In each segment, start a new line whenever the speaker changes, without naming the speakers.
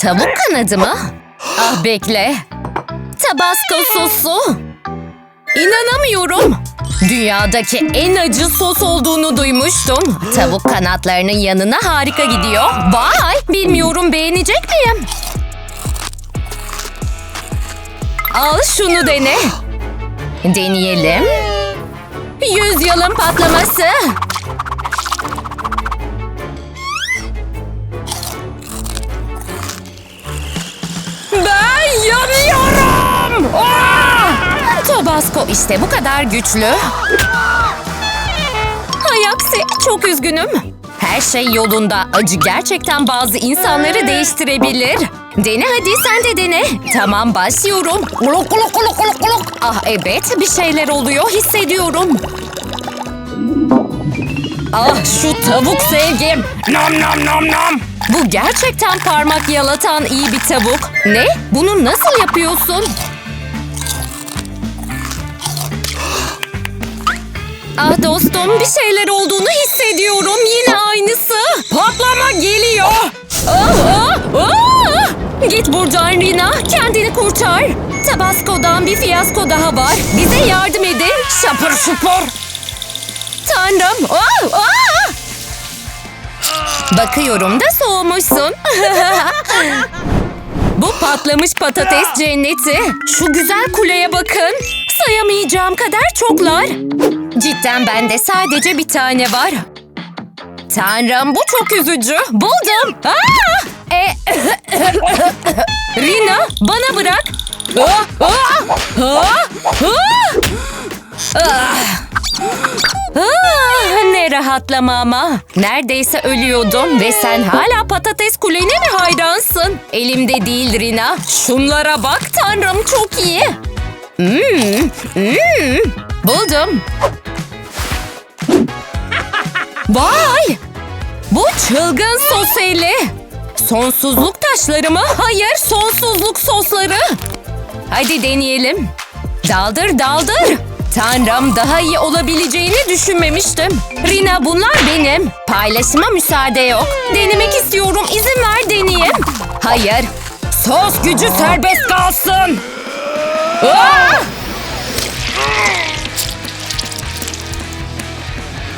Tavuk kanadı mı? Ah bekle. Tabasco sosu. İnanamıyorum. Dünyadaki en acı sos olduğunu duymuştum. Tavuk kanatlarının yanına harika gidiyor. Vay! Bilmiyorum beğenecek miyim? Al şunu dene. Deneyelim. Yüz yılın patlaması. Tabasco işte bu kadar güçlü. Hay aksi çok üzgünüm. Her şey yolunda. Acı gerçekten bazı insanları değiştirebilir. Dene hadi sen de dene. Tamam başlıyorum. Uluk uluk uluk uluk uluk. Ah evet bir şeyler oluyor hissediyorum. Ah şu tavuk sevgim.
Nom nom nom nom.
Bu gerçekten parmak yalatan iyi bir tavuk. Ne? Bunu nasıl yapıyorsun? Ah dostum bir şeyler olduğunu hissediyorum. Yine aynısı. Patlama geliyor. Ah, ah, ah! Git buradan Rina. Kendini kurtar. Tabasco'dan bir fiyasko daha var. Bize yardım edin. Şapır şupur. Tanrım. Ah, ah! Bakıyorum da soğumuşsun. Bu patlamış patates cenneti. Şu güzel kuleye bakın. Sayamayacağım kadar çoklar. Cidden bende sadece bir tane var. Tanrım bu çok üzücü. Buldum. Aa! E, Rina bana bırak. Aa! Ne rahatlama ama. Neredeyse ölüyordum ve sen hala patates kulene mi hayransın? Elimde değil Rina. Şunlara bak tanrım çok iyi. Hmm, hmm. Buldum. Vay! Bu çılgın soseli. Sonsuzluk taşları mı? Hayır, sonsuzluk sosları. Hadi deneyelim. Daldır daldır. Tanrım daha iyi olabileceğini düşünmemiştim. Rina bunlar benim. Paylaşıma müsaade yok. Denemek istiyorum. İzin ver deneyeyim. Hayır. Sos gücü serbest kalsın. Aa!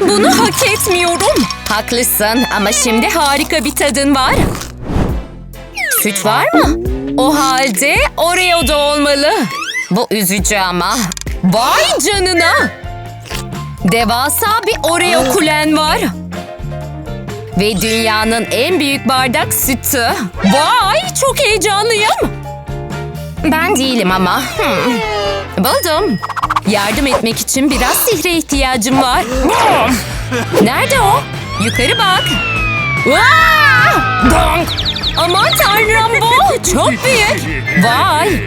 Bunu hak etmiyorum. Haklısın ama şimdi harika bir tadın var. Süt var mı? O halde Oreo da olmalı. Bu üzücü ama. Vay canına! Devasa bir Oreo kulen var. Ve dünyanın en büyük bardak sütü. Vay çok heyecanlıyım. Ben değilim ama. Hmm. Buldum. Yardım etmek için biraz sihre ihtiyacım var. Nerede o? Yukarı bak.
Donk.
Aman tanrım bu çok büyük. Vay.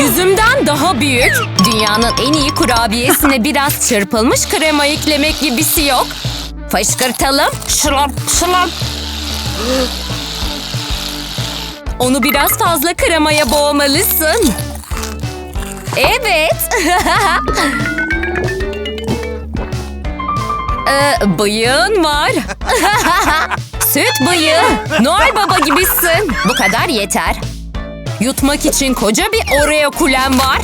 Yüzümden daha büyük. Dünyanın en iyi kurabiyesine biraz çırpılmış krema eklemek gibisi yok. Fışkırtalım. Şılap şılap. Onu biraz fazla kremaya boğmalısın. Evet. ee, bıyığın var. Süt bıyığı. Noel Baba gibisin. Bu kadar yeter. Yutmak için koca bir Oreo kulem var.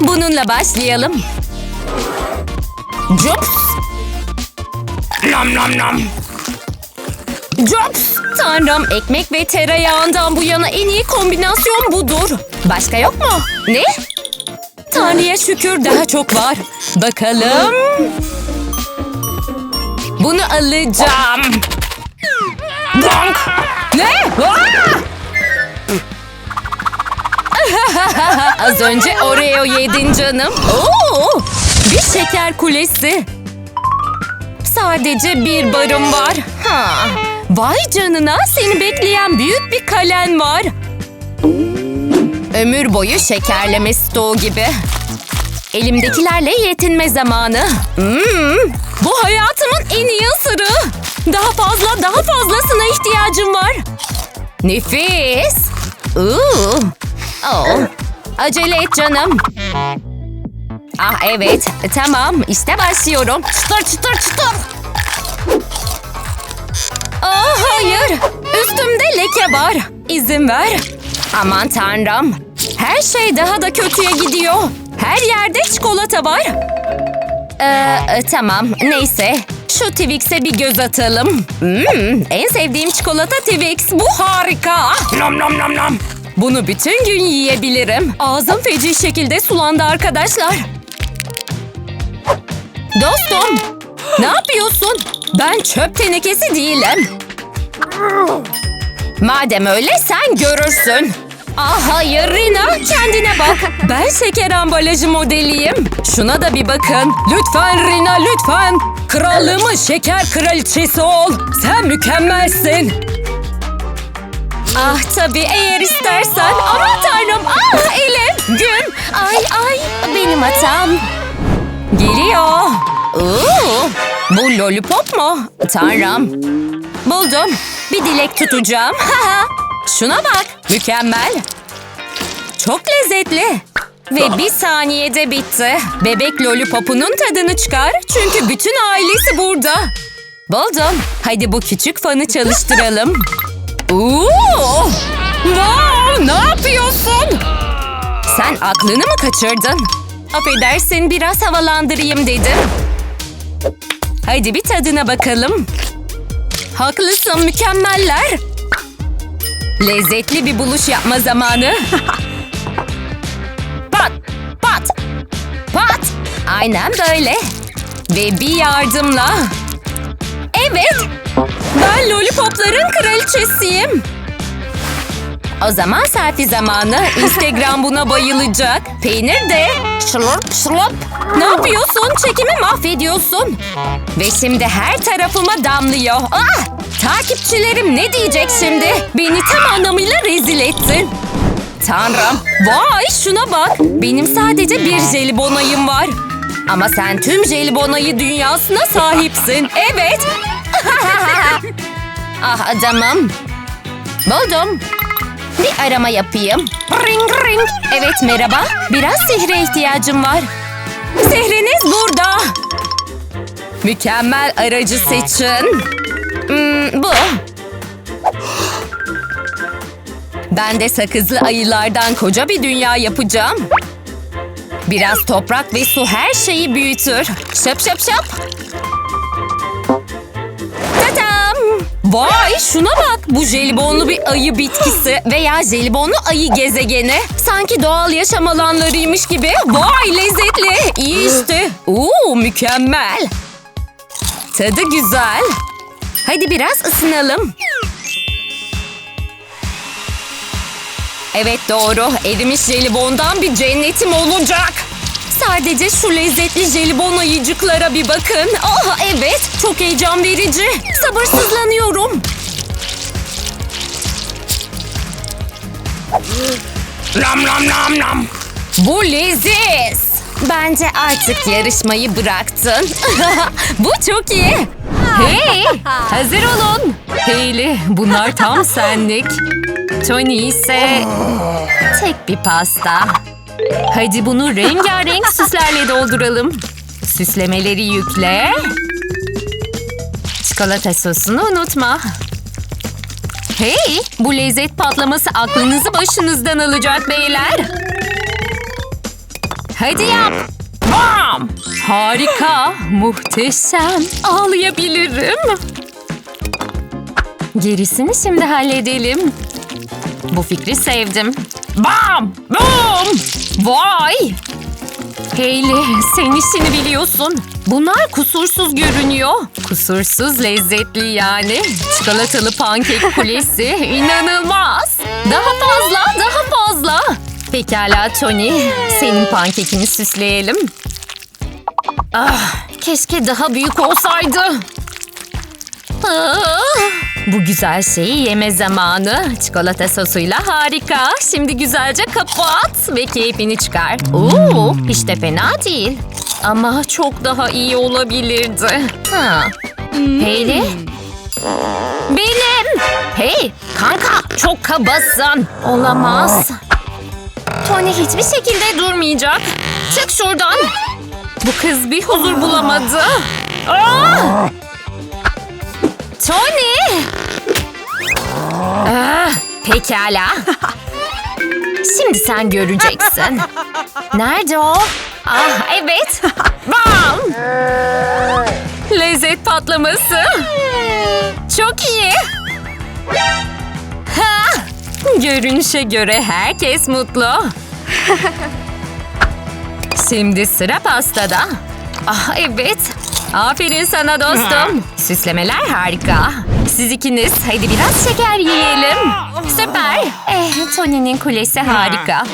Bununla başlayalım. Cups,
Nom nom nom.
Cups. Tanrım ekmek ve tereyağından bu yana en iyi kombinasyon budur. Başka yok mu? Ne? Tanrı'ya şükür daha çok var. Bakalım. Bunu alacağım.
Donk.
Ne? Az önce Oreo yedin canım. Oo! Bir şeker kulesi. Sadece bir barım var. Ha. Vay canına seni bekleyen büyük bir kalen var. Ömür boyu şekerleme stoğu gibi. Elimdekilerle yetinme zamanı. Hmm, bu hayatımın en iyi ısırığı. Daha fazla, daha fazlasına ihtiyacım var. Nefis. Uuu. Oh. Acele et canım. Ah evet, tamam. İşte başlıyorum. Çıtır çıtır çıtır. Ah hayır. Üst Üstümde leke var. İzin ver. Aman tanrım. Her şey daha da kötüye gidiyor. Her yerde çikolata var. Ee, e, tamam neyse. Şu Twix'e bir göz atalım. Hmm, en sevdiğim çikolata Twix. Bu harika.
Nom nom nom nom.
Bunu bütün gün yiyebilirim. Ağzım feci şekilde sulandı arkadaşlar. Dostum, ne yapıyorsun? Ben çöp tenekesi değilim. Madem öyle sen görürsün. Ah hayır Rina, kendine bak. Ben şeker ambalajı modeliyim. Şuna da bir bakın. Lütfen Rina, lütfen. Krallığımın şeker kraliçesi ol. Sen mükemmelsin. Ah tabii eğer istersen. Aman tanrım. Ah elim. Gün. Ay ay. Benim hatam. Geliyor. Oo, bu lollipop mu? Tanrım. Buldum. Bir dilek tutacağım. Şuna bak. Mükemmel. Çok lezzetli. Ve bir saniyede bitti. Bebek lollipopunun tadını çıkar. Çünkü bütün ailesi burada. Buldum. Hadi bu küçük fanı çalıştıralım. Oo! Wow! Ne yapıyorsun? Sen aklını mı kaçırdın? Affedersin biraz havalandırayım dedim. Hadi bir tadına bakalım. Haklısın mükemmeller. Lezzetli bir buluş yapma zamanı. pat, pat, pat. Aynen böyle. Ve bir yardımla. Evet, ben lollipopların kraliçesiyim. O zaman selfie zamanı. Instagram buna bayılacak. Peynir de. Şlop şlop. Ne yapıyorsun? Çekimi mahvediyorsun. Ve şimdi her tarafıma damlıyor. Ah! Takipçilerim ne diyecek şimdi? Beni tam anlamıyla rezil ettin. Tanrım. Vay şuna bak. Benim sadece bir jelibonayım var. Ama sen tüm jelibonayı dünyasına sahipsin. Evet. ah adamım. Buldum. Bir arama yapayım. Ring ring. Evet merhaba. Biraz sihre ihtiyacım var. Sihriniz burada. Mükemmel aracı seçin. Hmm, bu. Ben de sakızlı ayılardan koca bir dünya yapacağım. Biraz toprak ve su her şeyi büyütür. Şap şap şap. Vay şuna bak bu jelibonlu bir ayı bitkisi veya jelibonlu ayı gezegeni. Sanki doğal yaşam alanlarıymış gibi. Vay lezzetli. İyi işte. Oo mükemmel. Tadı güzel. Hadi biraz ısınalım. Evet doğru. Erimiş jelibondan bir cennetim olacak. Sadece şu lezzetli jelibon ayıcıklara bir bakın. Ah evet çok heyecan verici. Sabırsızlanıyorum.
Nom nom nom nom.
Bu leziz. Bence artık yarışmayı bıraktın. Bu çok iyi. Hey, hazır olun. Hayley, bunlar tam senlik. Tony ise tek bir pasta. Hadi bunu rengarenk süslerle dolduralım. Süslemeleri yükle. Çikolata sosunu unutma. Hey, bu lezzet patlaması aklınızı başınızdan alacak beyler. Hadi yap. Bam! Harika, muhteşem. Ağlayabilirim. Gerisini şimdi halledelim. Bu fikri sevdim. Bam! Bum! Vay! Hayley, sen işini biliyorsun. Bunlar kusursuz görünüyor. Kusursuz lezzetli yani. Çikolatalı pankek kulesi inanılmaz. Daha fazla, daha fazla. Pekala Tony, senin pankekini süsleyelim. Ah, keşke daha büyük olsaydı. Ah, bu güzel şeyi yeme zamanı. Çikolata sosuyla harika. Şimdi güzelce kapat ve keyfini çıkar. Oo, hiç de fena değil. Ama çok daha iyi olabilirdi. Ha. Hayley? Benim. Hey, kanka çok kabasın. Olamaz. Tony hiçbir şekilde durmayacak. Çık şuradan. Bu kız bir huzur bulamadı. Aa! Tony! Pekala. Şimdi sen göreceksin. Nerede o? Ah evet. Bam! Lezzet patlaması. Çok iyi. Ha! Görünüşe göre herkes mutlu. Şimdi sıra pastada. Ah evet. Aferin sana dostum. Süslemeler harika. Siz ikiniz hadi biraz şeker yiyelim. Süper. Eh, Tony'nin kulesi harika.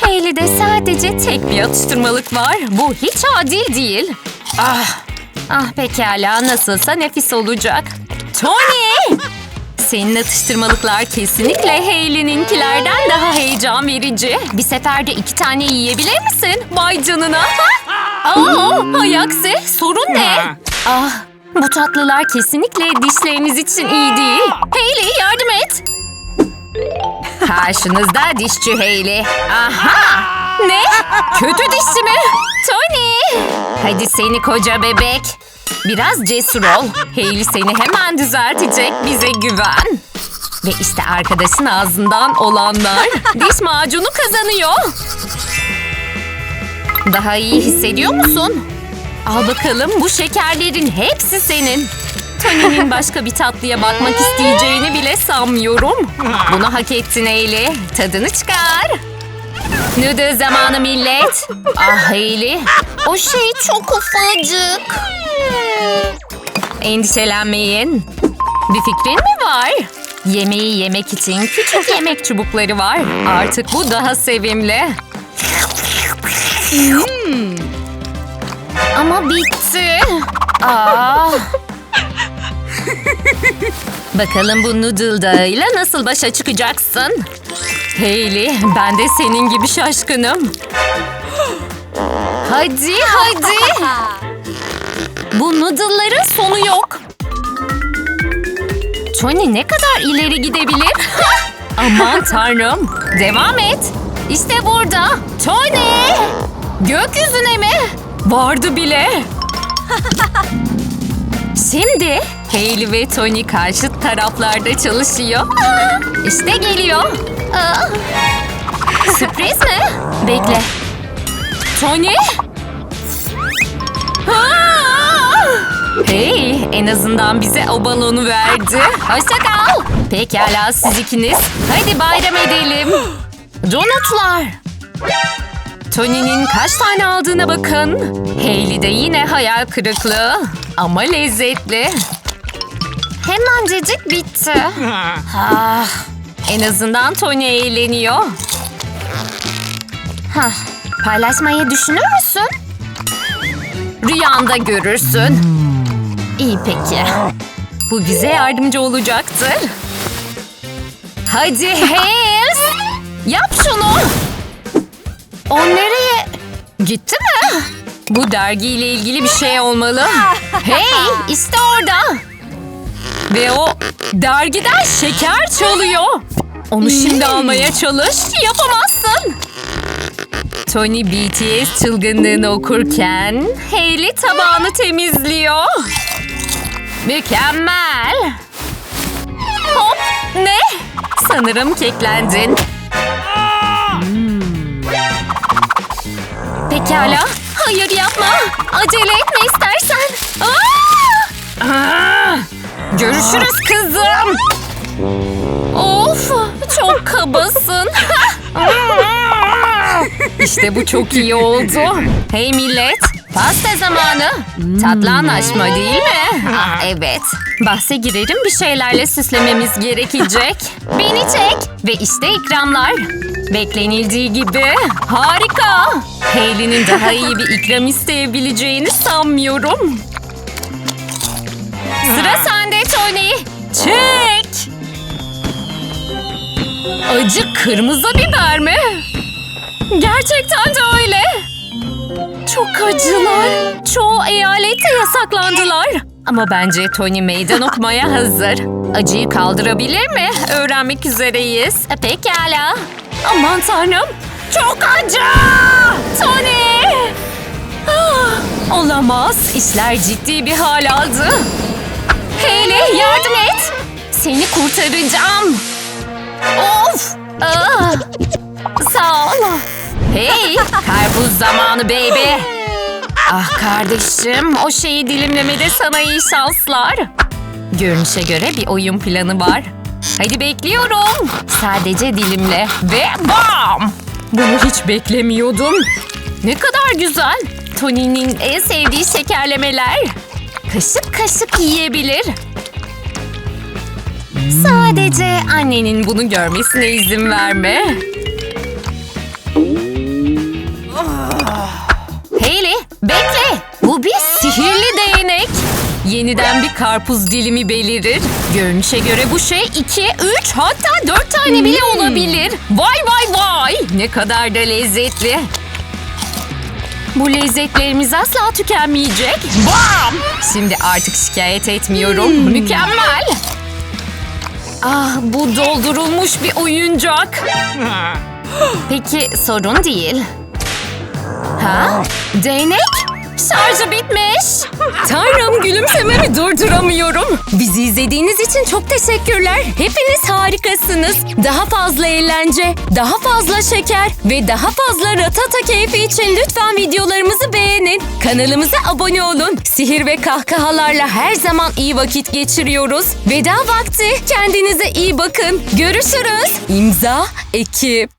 Hayley'de sadece tek bir atıştırmalık var. Bu hiç adil değil. Ah, ah pekala nasılsa nefis olacak. Tony! Senin atıştırmalıklar kesinlikle Hayley'ninkilerden daha heyecan verici. Bir seferde iki tane yiyebilir misin? Vay canına. Aa, hay aksi. Sorun ne? Ah, bu tatlılar kesinlikle dişleriniz için iyi değil. Hayley yardım et. Karşınızda dişçi Hayley. Aha! Ne? Kötü dişçi mi? Tony! Hadi seni koca bebek. Biraz cesur ol. Hayley seni hemen düzeltecek. Bize güven. Ve işte arkadaşın ağzından olanlar. Diş macunu kazanıyor. Daha iyi hissediyor musun? Al bakalım bu şekerlerin hepsi senin. Tony'nin başka bir tatlıya bakmak isteyeceğini bile sanmıyorum. Bunu hak ettin Hayley. Tadını çıkar. Noodle zamanı millet. Ah Hayley. O şey çok ufacık. Endişelenmeyin. Bir fikrin mi var? Yemeği yemek için küçük yemek çubukları var. Artık bu daha sevimli. Hmm. Ama bitti. Aa. Bakalım bu noodle'dayla nasıl başa çıkacaksın? Hayley, ben de senin gibi şaşkınım. Hadi, hadi. Bu noodle'ların sonu yok. Tony ne kadar ileri gidebilir? Aman tanrım. Devam et. İşte burada. Tony! Gökyüzüne mi? Vardı bile. Şimdi Hayley ve Tony karşı taraflarda çalışıyor. İşte geliyor. Sürpriz mi? Bekle. Tony? Hey, en azından bize o balonu verdi. Hoşça kal. Pekala siz ikiniz. Hadi bayram edelim. Donutlar. Tony'nin kaç tane aldığına bakın. Hayley de yine hayal kırıklığı. Ama lezzetli. Hemencecik bitti. Ah, en azından Tony eğleniyor. Hah, paylaşmayı düşünür müsün? Rüyanda görürsün. İyi peki. Bu bize yardımcı olacaktır. Hadi Hayes! Yap şunu! O nereye? Gitti mi? Bu dergiyle ilgili bir şey olmalı. Hey işte orada. Ve o dergiden şeker çalıyor. Onu şimdi almaya çalış. Yapamazsın. Tony BTS çılgınlığını okurken Hayley tabağını temizliyor. Mükemmel. Hop ne? Sanırım keklendin. Pekala. Hayır yapma. Acele etme istersen. Aa! Aa! Görüşürüz kızım. Of çok kabasın. işte bu çok iyi oldu. Hey millet pasta zamanı. Tatlı anlaşma değil mi? Ah, evet. Bahse girerim bir şeylerle süslememiz gerekecek. Beni çek. Ve işte ikramlar. Beklenildiği gibi. Harika. Hayley'nin daha iyi bir ikram isteyebileceğini sanmıyorum. Sıra sende Tony. Çek. Acı kırmızı biber mi? Gerçekten de öyle. Çok acılar. Çoğu eyalette yasaklandılar. Ama bence Tony meydan okumaya hazır. Acıyı kaldırabilir mi? Öğrenmek üzereyiz. Pekala. Aman tanrım. Çok acı! Tony! Ah, olamaz. İşler ciddi bir hal aldı. Hayley yardım et. Seni kurtaracağım. Of! Aa! Sağ ol. Hey, karpuz zamanı baby. Ah kardeşim, o şeyi dilimlemede sana iyi şanslar. Görünüşe göre bir oyun planı var. Hadi bekliyorum. Sadece dilimle ve bam! Bunu hiç beklemiyordum. Ne kadar güzel. Tony'nin en sevdiği şekerlemeler. Kaşık kaşık yiyebilir. Sadece annenin bunu görmesine izin verme. Hayley, bekle. Bu bir sihirli değnek. Yeniden bir karpuz dilimi belirir. Görünüşe göre bu şey iki, üç hatta dört tane bile olabilir. Vay vay vay. Ne kadar da lezzetli. Bu lezzetlerimiz asla tükenmeyecek. Bam! Şimdi artık şikayet etmiyorum. Mükemmel. Ah bu doldurulmuş bir oyuncak. Peki sorun değil. Ha? Değnek? Şarjı bitmiş. Tanrım gülümsememi durduramıyorum. Bizi izlediğiniz için çok teşekkürler. Hepiniz harikasınız. Daha fazla eğlence, daha fazla şeker ve daha fazla ratata keyfi için lütfen videolarımızı beğenin. Kanalımıza abone olun. Sihir ve kahkahalarla her zaman iyi vakit geçiriyoruz. Veda vakti. Kendinize iyi bakın. Görüşürüz. İmza ekip.